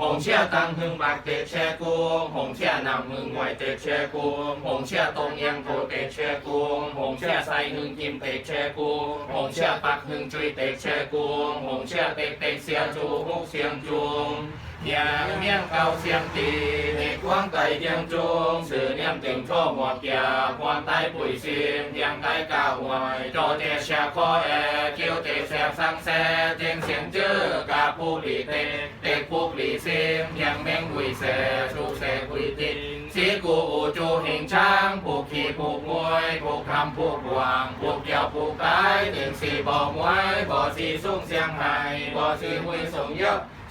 หงเชี่ยตังหึงบากเตเช่กุงหงเชี่ยนำมึงไวเตเช่กุงหงเชี่ยตรงยังโกเตเช่กุงหงเชี่ยใส่หึงกิมเตเช่กุงหงเชี่ยปักหึงจุยเตเช่กุงหงเชี่ยเตเตเสียจูฮุกเสียงจุงอย่างเมียงเก่าเสียงตีในกวางไตยังจงสื่อเนี่ยมถึงโชคหมวดยาควานไต้ปุ๋ยซิมเทียงไก่กาหวยโจเตเชียคอแอเกียวเตเสียงสังแซเตียงเสียงจื้อกาผู้ดีเตเต พุกลีเซมยังแมงบุยเสสุกเสกุยติสีกูอูจูเฮงช้างผูกขี่ผูกมวยผูกคำผูกวางผูกเกี่ยวผูกตายถึงสีบ่อมวยบ่อสีสุ่งเสียงไห้บ่อสีหุยส่งเยอะ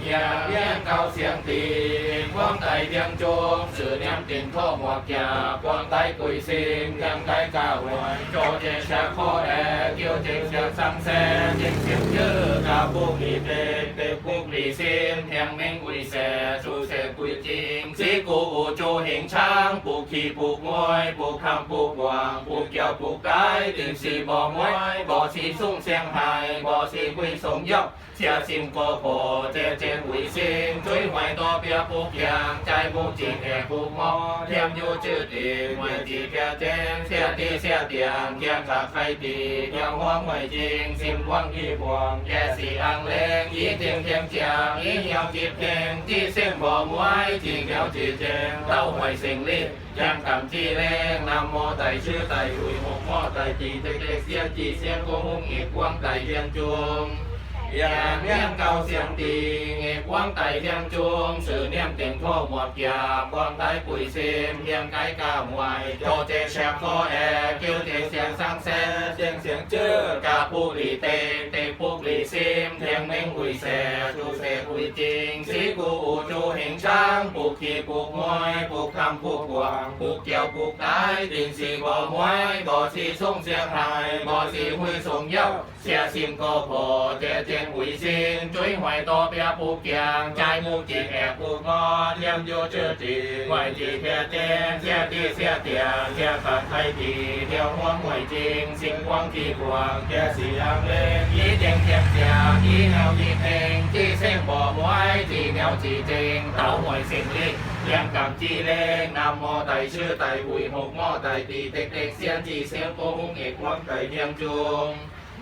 เอียเลี้ยงเกาเสียงตีความไตเพียงโจมสื่อเนียมติ่งท่อหมวกยาความไตกุยซิงเตีงไตก้าววยโจเจชะข้อแอเกี่ยวเจเสียสังแสเจเสียงเยอะกาบุกลีเปเปบุกลีเซนแทีงเม้งกุยแสสุ กุยจิงสีกูอูจูเหงช้างปลูกขี่ปลูกมอยปลูกคำปลูกวางปลูกเกี่ยวปลูกไก่ติ่งสีบ่อมวยบ่อสีสุ่งเสียงไห้บ่อสีกุยสงยกเสียสิมโกโผเจเจหุยสิงช่วยหวยตัวเปียปลูกยางใจปลูกจริงแอบปลูกมองเทียมอยู่จืดดีหวยจีแก่แจ้งเสียตีเสียเตียงเกียงขาดไฟตีเกี่ยงห่วงไวยจิงสิมพวงที่พวงแก่สีอังเลงยีเตียงเทียมเจียงยีเหี่ยวจีบเก่งที่เส้นบ่อมวยม้จีเขียวจีแจงเต้าหอยเสีงรีบยังกำจีแรงนำโมไตชื่อไตอุยหกหม้อไตจีเจเกเสียจีเสียงโกงอีกกวางไตเรียนจวง ยามเก่าเสียงตีเงกวางไตเทียงจวงสื่อเนียมเต็งโทหมดยากวางไตปุ๋ยเซมเทียงไก่ก้าหวายโจเจแชบคอแอเกิ้วเทเสียงสังแซเสียงเสียงเจื้อกาปูลีเตเตปูลีเซมเทียงเม้งหุยแซจูเซหุยจริงสีกูอูจูเห็งช้างปูขี่ปูมวยปูคำปูกวางปูเกี่ยวปูไก่ดินสีบ่อมวยบ่อสีส่งเสียงหายบ่อสีหุยส่งเย้าเสียสิมก็พอเจเจงหุยสิงจุ้ยหวยโตเปียปูเกียงใจมูจีแอบปูงอเยี่ยมโยเจอจีหวยจีเพียเจงเสียตีเสียเตียงเสียขัดไทยดีเดียวห่วงหวยจริง สิงควงที่ควงแกสีอังเลงยี่เจงเทียมเจียยี่แนวจีเพงจีเส้นบ่อมวยจีแนวจีเจงเต้าหวยสิงลิเลี้ยงกับจีเลงนำมอไตชื่อไตหุยหกมอไตตีเด็กๆเสียนจีเสียงโกวังไตเทียมจุง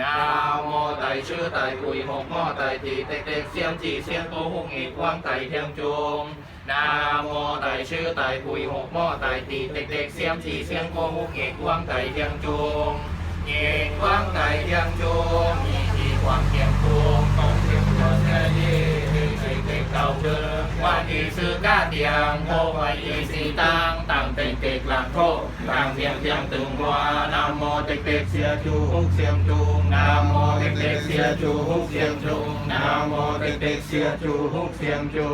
นาโมไตชื่อไตกุยหงมอไตตีเต็กเต็กเสียงจีเสียงโตหงอีกว่างไตเทียงจงนาโมไตชื่อไตกุยหงมอไตตีเต็กเต็กเสียงจีเสียงโตหงอีกว่างไตเทียงจงเอกว่างไตเทียงจงมีที่วามเทียงจงต้องเทียงจงแค่นี้เต็กเต็กเก่าเจอ วันอีซื้อกาเตียงโควันอีสีตังตังเต็งเต็กหลังโทตังเตียงเตียงตึงวานามโมเต็กเต็กเสียจูฮุกเสียงจูนามโมเต็กเต็กเสียจูฮุกเสียงจูนามโมเต็กเต็กเสียจูฮุกเสียงจู